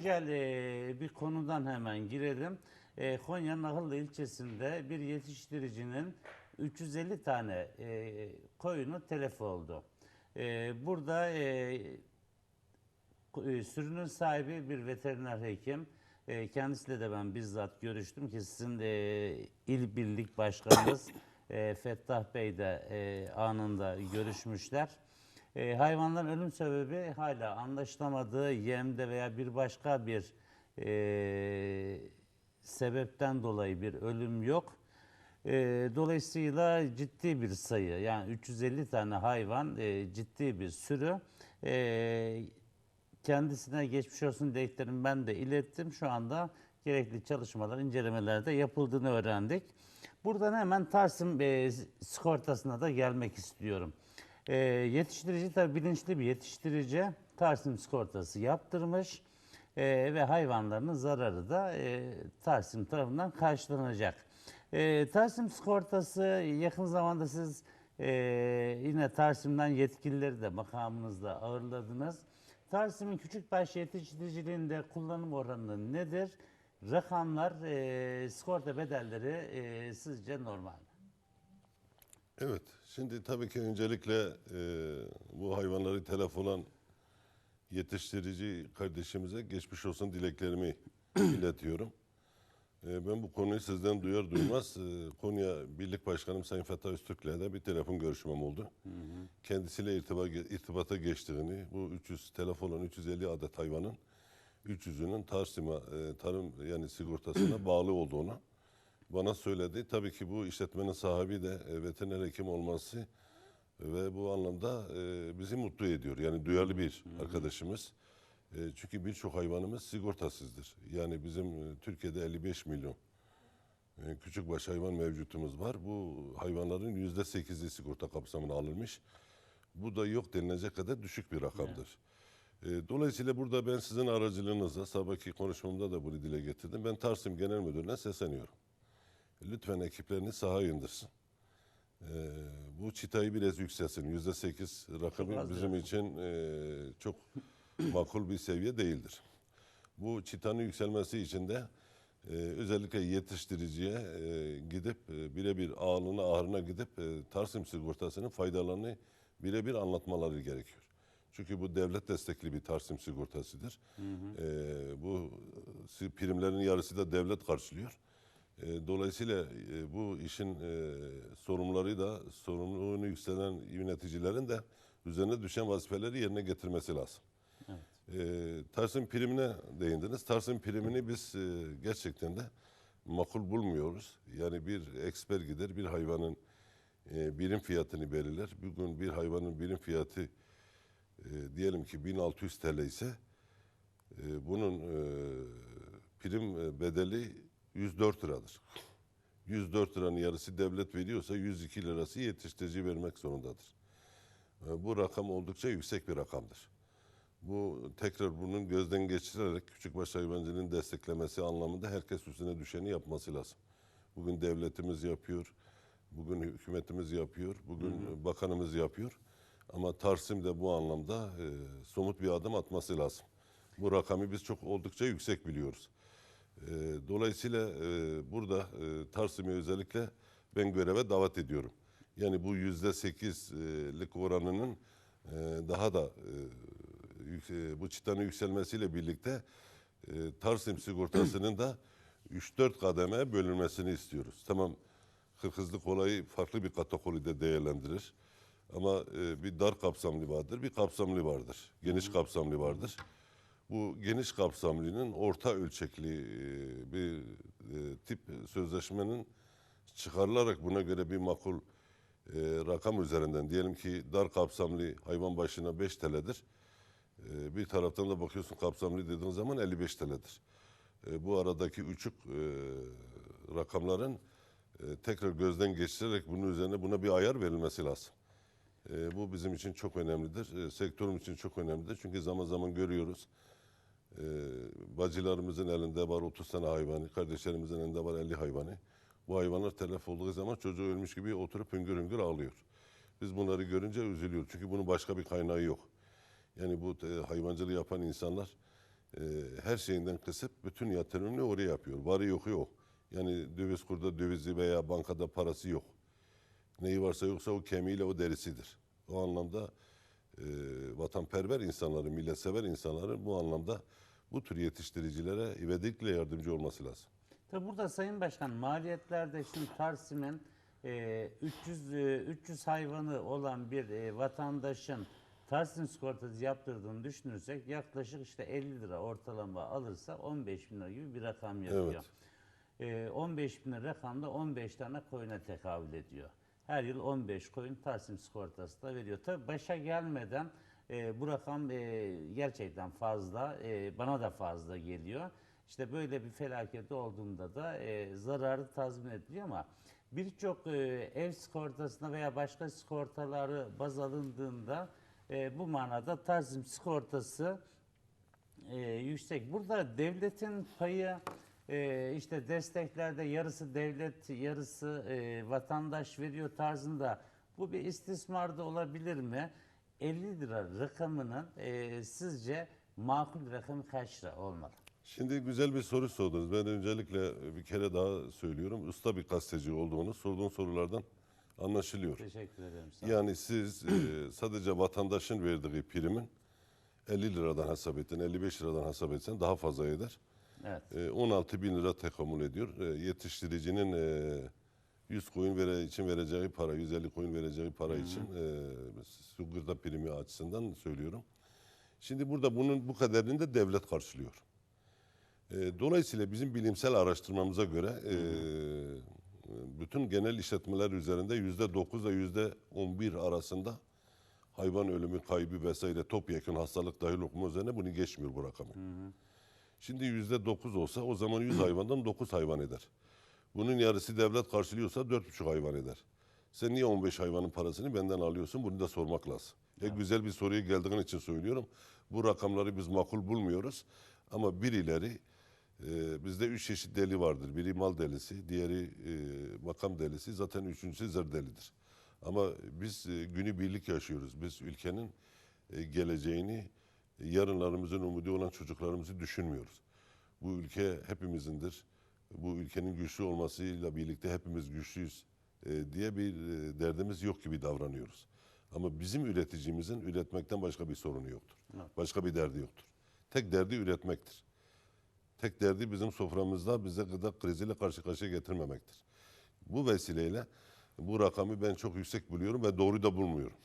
güncel e, bir konudan hemen girelim. E, Konya Nahıllı ilçesinde bir yetiştiricinin 350 tane e, koyunu telef oldu. E, burada e, e, sürünün sahibi bir veteriner hekim. E, kendisiyle de ben bizzat görüştüm ki sizin e, il birlik başkanınız e, Fettah Bey de e, anında görüşmüşler. E, hayvanların ölüm sebebi hala anlaşılamadığı yemde veya bir başka bir e, sebepten dolayı bir ölüm yok. E, dolayısıyla ciddi bir sayı yani 350 tane hayvan e, ciddi bir sürü. E, kendisine geçmiş olsun dileklerimi ben de ilettim. Şu anda gerekli çalışmalar, incelemeler de yapıldığını öğrendik. Buradan hemen Tarsim e, sigortasına da gelmek istiyorum. E, yetiştirici tabii bilinçli bir yetiştirici Tarsim sigortası yaptırmış e, ve hayvanlarının zararı da e, Tarsim tarafından karşılanacak. E, Tarsim sigortası yakın zamanda siz e, yine Tarsim'den yetkilileri de makamınızda ağırladınız. Tarsim'in küçükbaş yetiştiriciliğinde kullanım oranı nedir? Rakamlar, e, sigorta bedelleri e, sizce normal? Evet, şimdi tabii ki öncelikle e, bu hayvanları telef olan yetiştirici kardeşimize geçmiş olsun dileklerimi iletiyorum. E, ben bu konuyu sizden duyar duymaz e, Konya Birlik Başkanım Sayın Fettah Öztürk'le de bir telefon görüşmem oldu. Kendisiyle irtiba, irtibata geçtiğini, bu 300 telef olan 350 adet hayvanın 300'ünün Tarsim'a, e, tarım yani sigortasına bağlı olduğunu bana söyledi. Tabii ki bu işletmenin sahibi de e, veteriner hekim olması ve bu anlamda e, bizi mutlu ediyor. Yani duyarlı bir arkadaşımız. E, çünkü birçok hayvanımız sigortasızdır. Yani bizim e, Türkiye'de 55 milyon e, küçükbaş hayvan mevcutumuz var. Bu hayvanların yüzde sekizi sigorta kapsamına alınmış. Bu da yok denilecek kadar düşük bir rakamdır. E, Dolayısıyla burada ben sizin aracılığınızla sabahki konuşmamda da bunu dile getirdim. Ben Tarsim Genel Müdürü'ne sesleniyorum. Lütfen ekiplerini sahaya indirsin. Ee, bu çıtayı biraz yükselsin. Yüzde sekiz rakamı bizim için e, çok makul bir seviye değildir. Bu çıtanın yükselmesi için de e, özellikle yetiştiriciye e, gidip e, birebir ağlına ağrına gidip e, Tarsim sigortasının faydalarını birebir anlatmaları gerekiyor. Çünkü bu devlet destekli bir Tarsim sigortasıdır. E, bu e, primlerin yarısı da devlet karşılıyor. E, Dolayısıyla e, bu işin e, sorumluları da sorumluluğunu yükselen yöneticilerin de üzerine düşen vazifeleri yerine getirmesi lazım. E, Tarsim primine değindiniz. Tarsim primini biz gerçekten de makul bulmuyoruz. Yani bir eksper gider bir hayvanın birim fiyatını belirler. Bugün bir hayvanın birim fiyatı diyelim ki 1600 TL ise bunun prim bedeli 104 liradır. 104 liranın yarısı devlet veriyorsa 102 lirası yetiştirici vermek zorundadır. E, Bu rakam oldukça yüksek bir rakamdır. Bu tekrar bunun gözden geçirerek küçükbaş hayvancılığın desteklemesi anlamında herkes üstüne düşeni yapması lazım. Bugün devletimiz yapıyor, bugün hükümetimiz yapıyor, bugün bakanımız yapıyor. Ama Tarsim de bu anlamda e, somut bir adım atması lazım. Bu rakamı biz çok oldukça yüksek biliyoruz. E, dolayısıyla e, burada e, Tarsim'i özellikle ben göreve davet ediyorum. Yani bu yüzde sekizlik oranının e, daha da e, yük- e, bu çıtanın yükselmesiyle birlikte e, Tarsim sigortasının da 3-4 kademe bölünmesini istiyoruz. Tamam hırkızlık olayı farklı bir kategoride değerlendirir. Ama e, bir dar kapsamlı vardır, bir kapsamlı vardır. Geniş kapsamlı vardır. Bu geniş kapsamlının orta ölçekli e, bir e, tip sözleşmenin çıkarılarak buna göre bir makul e, rakam üzerinden diyelim ki dar kapsamlı hayvan başına 5 TL'dir. Bir taraftan da bakıyorsun kapsamlı dediğin zaman 55 TL'dir. E, bu aradaki uçuk rakamların tekrar gözden geçirerek bunun üzerine buna bir ayar verilmesi lazım. Bu bizim için çok önemlidir. Sektörüm için çok önemlidir. Çünkü zaman zaman görüyoruz. E, bacılarımızın elinde var 30 tane hayvanı, kardeşlerimizin elinde var 50 hayvanı. Bu hayvanlar telef olduğu zaman çocuğu ölmüş gibi oturup hüngür hüngür ağlıyor. Biz bunları görünce üzülüyoruz. Çünkü bunun başka bir kaynağı yok. Yani bu e, hayvancılığı yapan insanlar e, her şeyinden kısıp bütün yatırımını oraya yapıyor. Varı yoku yok. Yani döviz kurda dövizi veya bankada parası yok. Neyi varsa yoksa o kemiğiyle o derisidir. O anlamda e, vatanperver insanların, milletsever insanların bu anlamda bu tür yetiştiricilere ivedilikle yardımcı olması lazım. Tabi burada Sayın Başkan maliyetlerde şimdi Tarsim'in e, 300 e, 300 hayvanı olan bir e, vatandaşın Tarsim sigortası yaptırdığını düşünürsek yaklaşık işte 50 lira ortalama alırsa 15 bin lira gibi bir rakam yapıyor. E, 15 bin lira rakam da 15 tane koyuna tekabül ediyor. Her yıl 15 koyun Tarsim sigortası da veriyor. Tabi başa gelmeden e, bu rakam e, gerçekten fazla, e, bana da fazla geliyor. İşte böyle bir felaket olduğunda da e, zararı tazmin ediliyor ama birçok e, ev sigortasına veya başka sigortaları baz alındığında e, bu manada Tarsim sigortası e, yüksek. Burada devletin payı e, işte desteklerde yarısı devlet yarısı e, vatandaş veriyor tarzında bu bir istismarda olabilir mi? 50 lira rakamının e, sizce makul rakamı kaç lira olmalı? Şimdi güzel bir soru sordunuz. Ben öncelikle bir kere daha söylüyorum. Usta bir gazeteci olduğunu sorduğun sorulardan anlaşılıyor. Teşekkür ederim. Sağ olun. Yani siz e, sadece vatandaşın verdiği primin 50 liradan hesap ettin, 55 liradan hesap etsen daha fazla eder. Evet. E, 16 bin lira tekamül ediyor. E, yetiştiricinin e, 100 koyun vere, için vereceği para, 150 koyun vereceği para için e, sigorta primi açısından söylüyorum. Şimdi burada bunun bu kadarını da devlet karşılıyor. E, dolayısıyla bizim bilimsel araştırmamıza göre e, bütün genel işletmeler üzerinde yüzde 9 ile yüzde 11 arasında hayvan ölümü, kaybı vesaire topyekun hastalık dahil okuma üzerine bunu geçmiyor bu rakamı. Şimdi yüzde 9 olsa o zaman 100 hayvandan 9 hayvan eder. Bunun yarısı devlet karşılıyorsa 4,5 hayvan eder. Sen niye 15 hayvanın parasını benden alıyorsun? Bunu da sormak lazım. E, güzel bir soruya geldiğin için söylüyorum. Bu rakamları biz makul bulmuyoruz. Ama birileri e, bizde üç çeşit deli vardır. Biri mal delisi, diğeri e, makam delisi, zaten üçüncüsü zır delidir. Ama biz e, günü birlik yaşıyoruz. Biz ülkenin e, geleceğini, yarınlarımızın umudu olan çocuklarımızı düşünmüyoruz. Bu ülke hepimizindir. Bu ülkenin güçlü olmasıyla birlikte hepimiz güçlüyüz e, diye bir e, derdimiz yok gibi davranıyoruz. Ama bizim üreticimizin üretmekten başka bir sorunu yoktur. Başka bir derdi yoktur. Tek derdi üretmektir. Tek derdi bizim soframızda bize gıda kriziyle karşı karşıya getirmemektir. Bu vesileyle bu rakamı ben çok yüksek buluyorum ve doğru da bulmuyorum.